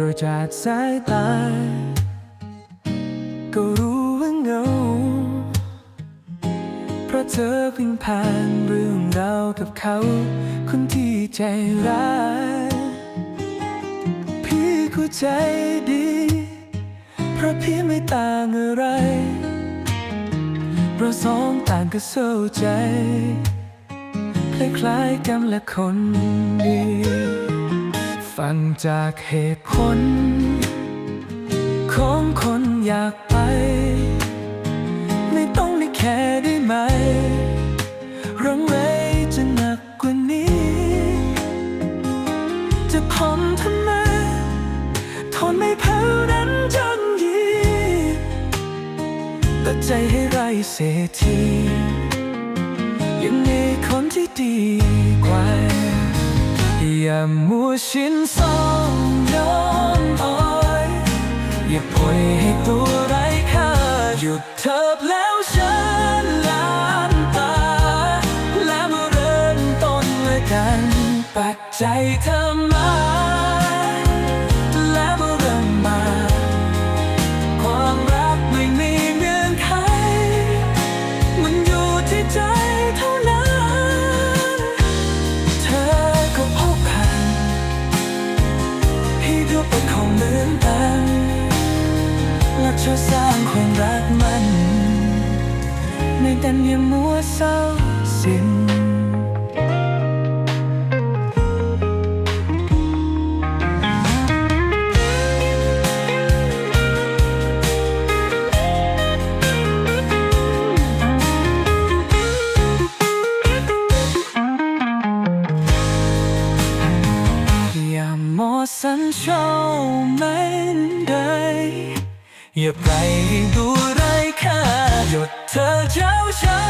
ดยจากสายตา ก็รู้ว่าเงา เพราะเธอเพิ่งผ่านเรื่องราวกับเขา คนที่ใจร้าย พี่เข้าใจดี เพราะพี่ไม่ต่างอะไร เราสองต่างก็เข้าใจคล้ายๆกันและคนดี ฟังจากเหตุผล ของคนอยากไป ไม่ต้องได้แค่ได้ไหมรังไรจะหนักกว่านี้ จะพนทำไม ทนไม่เผานั้นจังยีตัดใจให้ไรเสียทียังมีคนที่ดี อย่ามัวชินสองย้อนอ่อยอย่าปล่อยให้ตัวไร้ค่าหยุดเถิบแล้วฉันลานตา และมาเริ่มต้นเลยกัน ปักใจเธอมา ก็เป็นของเหมือนกัน และเธอสร้างความรักมัน ในดันอย่ามัวเศร้าสิ้น เช่าไม่ได้อย่าไปดูไรค่าหยุดเธอเจ้าฉั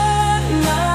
นน้